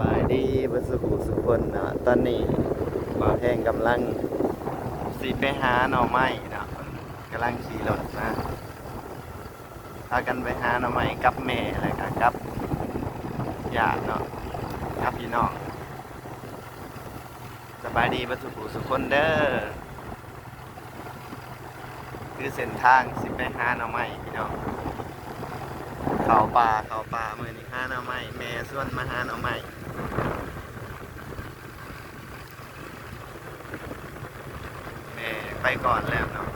บายดีเบดสุขุสุขคนเนาะตอนนี้บ่าวแพงกำลังสิไปหาหน่อไม้เนาะกำลังขี่รถมาพากันไปหาหน่อไม้กับแม่อะไรกันกับญาติเนาะกับพี่น้องสบายดีเบดสุขุสุขคนเด้อคือเส้นทางสิไปหาหน่อไม้พี่น้องเขาป่าเขาป่ามือนี่ห้าหน่อไม้แม่ส่วนมาหาหน่อไม้แม่ ไปก่อนแล้วเนาะ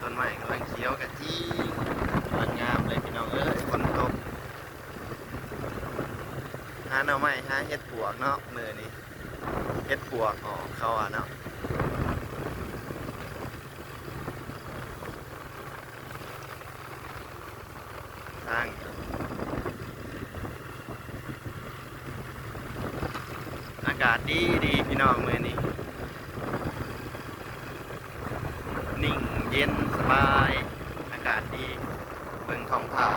ต้นไม้กำลังเขียวกะจี้กำลังงามเลยพี่น้องเอ้ยฝนตกหาหน่อไม้หาเห็ดปวกเนาะมือนี้เห็ดปวกออกเขาอะเนาะ ทางอากาศดีดีพี่น้องมือนี้ นิ่งเย็นสบาย อากาศดีเบิ่งท้องฟ้า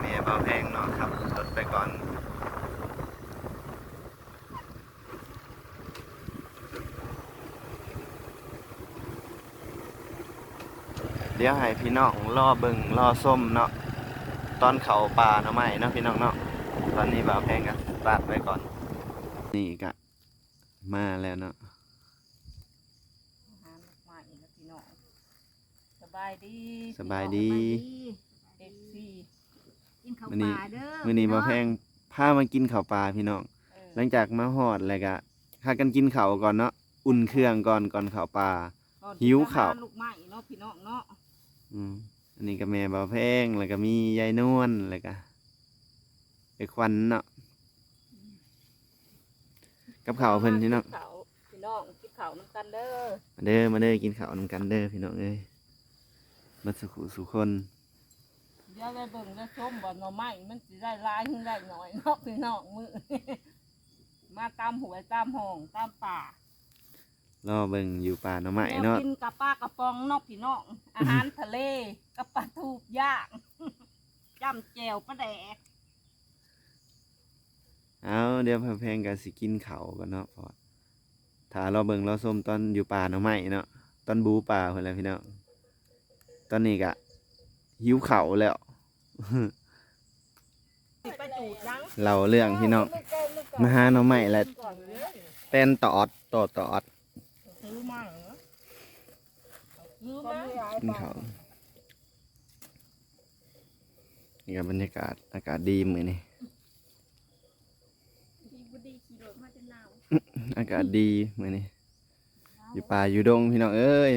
แม่เบาแพงเนาะครับรถไปก่อน เดี๋ยวให้พี่น้องรอเบิ่งรอส้มเนาะตอนเขาป่าเนาะไม่เนาะพี่น้องเนาะตอนนี้บ่าวแพงกันสตาร์ทไว้ก่อน นี่กะมาแล้วเนาะหาลูกใหม่นะพี่น้องสบายดีสบายดีเอฟซีกินข้าวมื้อนี้ปลาเด้อมื้อนี้บ่าวแพงพามากินข้าวปลาพี่น้องหลังจากมาฮอดแล้วก็พากันกินข้าวก่อนเนาะอุ่นเครื่องก่อนก่อนข้าวปลาหิวข้าวลูกใหม่เนาะพี่น้องเนาะ อืมอันนี้ก็แม่บ่าวแพงแล้วก็มียายนวลแล้วก็ไอ้ควันเนาะกับข้าวเพิ่นพี่น้องกิข้าวพี่น้องกินข้าวน้ำกันเด้อมาเด้อมาเด้อกินข้าวนำกันเด้อพี่น้องเอ้ยมาสุขุสุคนเดี๋ยวได้เบิ่งได้ชมบ่หน่อไม้มันสิได้หลายหรือได้น้อยเนาะพี่น้องมือมาตามหวยตามห้องตามป่า รอเบิ่งอยู่ป่าหน่อไม้เนาะแวกินกับปลากระป๋องเนาะพี่น้องอาหารทะเลกับปลาทูบย่างจ้ำแจ่วปลาแดกเอาเดี๋ยวพอแพงกันสิกินข้าวกันเนาะพอถ้าเราเบิ่งเราส้มตอนอยู่ป่าหน่อไม้เนาะตอนบูป่าเพิ่นแหละพี่น้องตอนนี้ก็หิวข้าวแล้วสิไปจูดนังเราเรื่องพี่น้องมาหาหน่อไม้และก่อนเลยแป้นตอดตอดตอด ซื้อมาเหรอซื้อมากินข้าวนี่ก็บรรยากาศอากาศดีมื้อนี้ดีบุดีขี่รถมาจนหนาวอากาศดีมื้อนี้อยู่ป่าอยู่ดงพี่น้องเอ้ย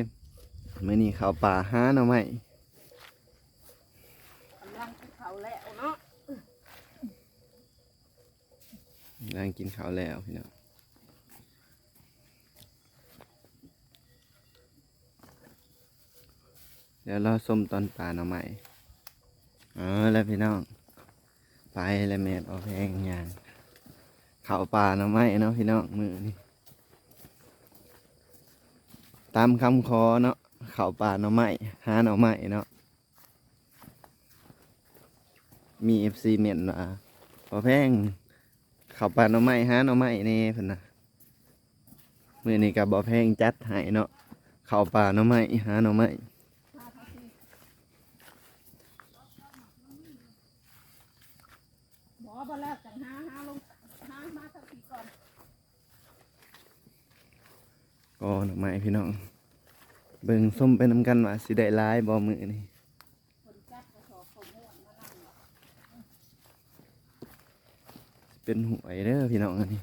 มื้อนี้เข้าป่าหาหน่อไม้กำลังกินเขาวแล้วเนาะกำลังกินข้าวแล้วพี่น้อง เดี๋ยวเราส้มตอนป่าหน่อไม้เออแล้วพี่น้อง ไปแล้วแม่เอาแพงอย่างเข้าป่าหน่อไม้เนาะพี่น้องมือนี่ตามคำขอเนาะข้าป่าหน่อไม้หาหน่อไม้เนาะมีเอฟซีเมียนว่าพอแพงเข้าปลาหน่อไม้หาหน่อไม้แนี่เพิ่นนะมือนี้ก็บ่แพงจัดให้เนาะเข้าปลาหน่อไม้หาหน่อไม้หมอบ่แล้วจังหาหาลงหามาสักทีก่อน ก็หน่อไม้พี่น้อง เบิ่งส้มไปนำกันว่าสิได้หลายบ่มือนี่เป็นหวยเด้อพี่น้องอันนี้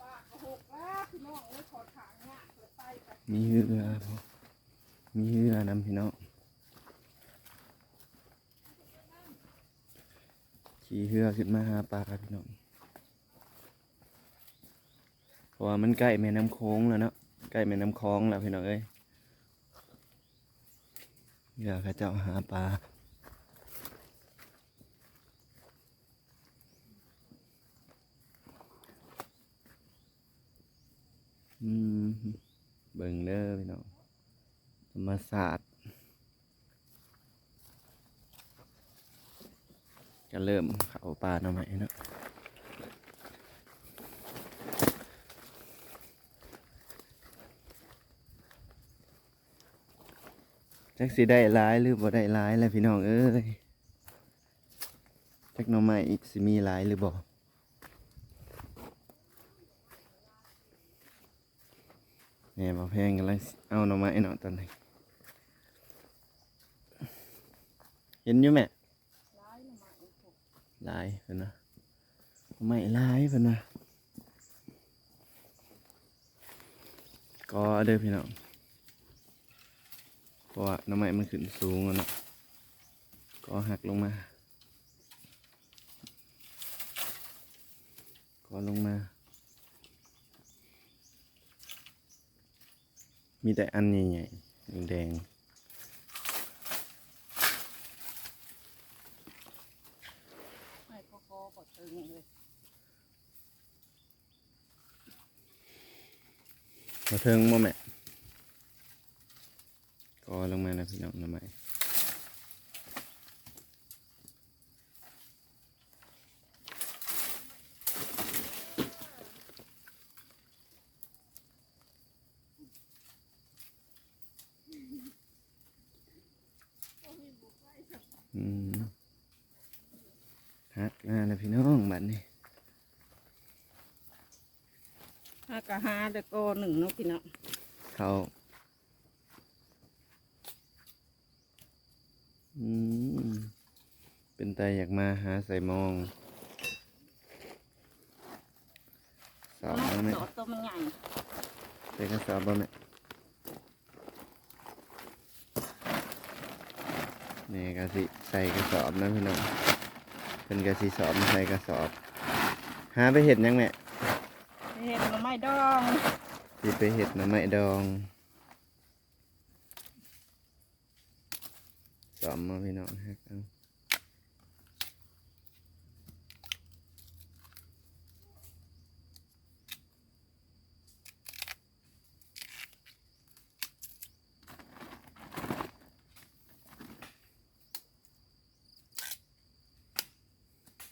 ป้ากระหกแล้วพี่น้อเอ้ยขอถางเนี่ยเปิดไปกันมีเรือมีเรือนํพี่น้องขี่เรือขึ้นมาหาปลาพี่น้องเพราะว่ามันใกล้แม่น้ำโค้งแล้วเนาะ ใกล้แม่น้ำคลองแล้วพี่น้องเอ้ยเรือเขาเจ้าหาปลาอืมเบิ่งเด้อพี่น้องธรรมศาสตร์ก็เริ่มเข้าป่าหน่อไม้เนาะ จักสิได้ร้ายหรือบ่ได้ร้ายแล้วพี่น้องเอ้ยจักหน่อไม้อีกสิมีร้ายหรือบ่เนี่ยบ่แพงกันเลยเอาหน่อไม้เนาะตอนนี้เห็นอยู่แม่ร้ายละมาอีกพวกหลายเพิ่นนะไม่ลายเพิ่นนะก็เด้อพี่น้อง เพราะว่าน้ำไม้มันขึ้นสูงอะนะก็หักลงมา ก็ลงมา มีแต่อันใหญ่ๆแดงไม่ก็ก็ก็ตึงเลยๆมาเทิงมาแม่ ก็ลงมานะพี่น้องน้ำไม้อืมฮักมาแล้วพี่น้องบัดนี้ห้ากะห้าเด็กก็หนึ่งเนาะพี่น้องเขา อืม เป็นตาอยากมาหาใส่มองสอบบ่แม่สอดตัวมันใหญ่ใส่กระสอบบ่แม่นี่กะสิใส่กระสอบนะพี่น้องเป็นกะสิสอบมาใส่กระสอบ หาไปเห็ดหยังแม่เห็ดหน่อไม้ดองสิไปเห็ดหน่อไม้ดอง สอบมาพี่น้องฮักเอา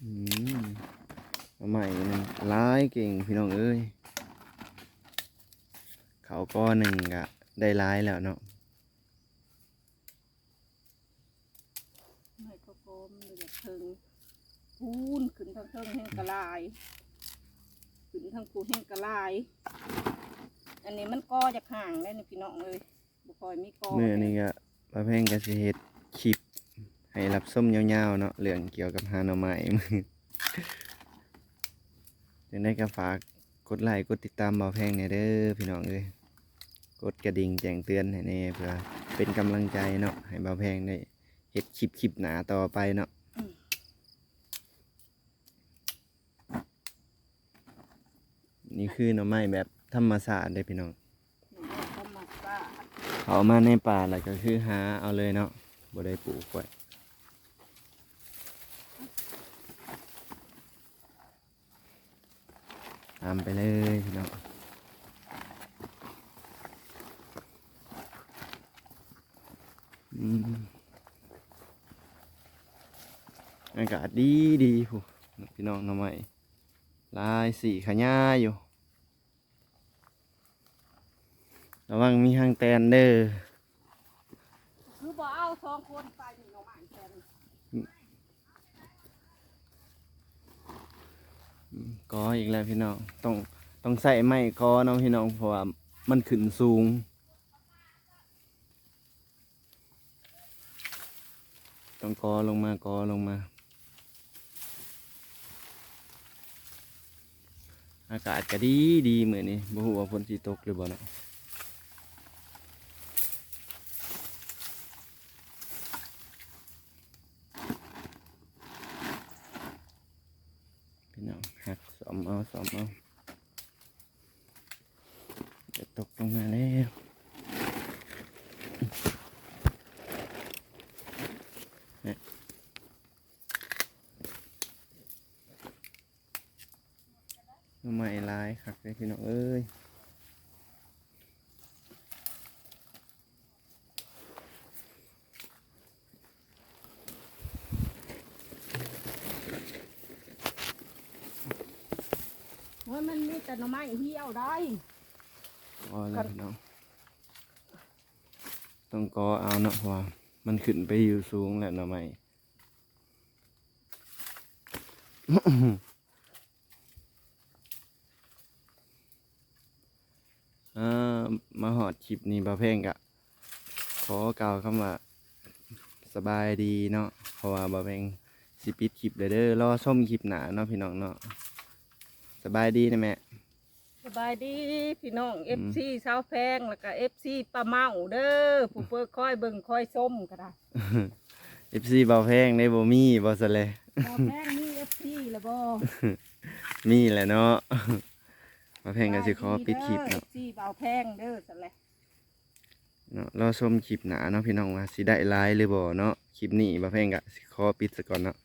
อืมใหม่ร้ายเก่งพี่น้องเอ้ย เขาก็หนึ่งกะได้ร้ายแล้วเนาะ ไม่ก็โกมเหลือเทิง พูนขึ้นทั้งเทิงแห้งกระลาย ขึ้นทั้งผูแห้งกระลาย อันนี้มันก็จะห่างได้นี่พี่น้องเลยบุคอยมีกอเมื่อนี้ก็ประเพ่งกสิเฮ็ดคลิปให้รับส้มยาวๆเนาะเรื่องเกี่ยวกับฮาหนาไม้มือจังได้ก็ฝากกดไลค์กดติดตามเบาแพงเนี่ยเด้อพี่น้องเอ้ยกดกระดิ่งแจ้งเตือนให้แน่เพื่อเป็นกำลังใจเนาะให้เบาแพงได้เฮ็ดคลิปคลิปหนาต่อไปเนาะ นี่คือหน่อไม้แบบธรรมศาสตร์ได้อพี่น้องธรรมชาติเขาเอามาในป่าแล้วก็คือหาเอาเลยเนาะบ่ได้ปลูกไว้ตามไปเลยพี่น้องอืมอากาศดีดีผู้พี่น้องหน่อไม้ ลายสีขย้าอยู่ ระวังมีหางแตนเด้อคือบ่เอาสองคนไปนี่หน่อไม้แทนกออีกแล้วพี่น้อง ต้องต้องใส่ไม้กอเนาะพี่น้องเพราะว่ามันขึ้นสูงต้องกอลงมากอลงมา อากาศก็ดีดีเหมือนนี้บ่ฮู้ว่าฝนสิตกหรือบ่เนาะพี่น้องหักสอมเอาสอมเอาจะตกลงมาแล้วเนี่ยทำไมลายคักเลยพี่น้องเอ้ย มันมันมีแต่หน่อไม้เหี่ยวได้พอแล้วพี่น้องต้องกอเอาเนาะเพราะว่ามันขึ้นไปอยู่สูงแหล้วหน่อไม้ อ่ามาหอดคลิปนี้บาเพ่งกะขอกล่าวคำว่าสบายดีเนาะเพราะว่าบาเพ่งสิปิดคลิปเด้อรอส้มคลิปหนาเนาะพี่น้องเนาะ บายดีนะแม่สบายดีพี่น้องเอมฟซีสาวแพงแล้วก็เอฟซีปลาเมาเด้อผู้เปิดคอยเบิ่งคอยส้มก็ได้เอฟซีบาเพ่งได้บ่มีบ่ซะเลยสาวแพงมีเอฟซีแล้วบ่มีแหละเนาะบาเพ่งก็สิขอปิดคลิปเอเนาะฟซีเบาแพงเด้อสั่นแหละเนาะรอชมคลิปหนาเนาะพี่น้องว่าสิได้ไลายหรือบ่เนาะคลิปนี้บาเพ่งก็สิขอปิดซะก่อนเนาะ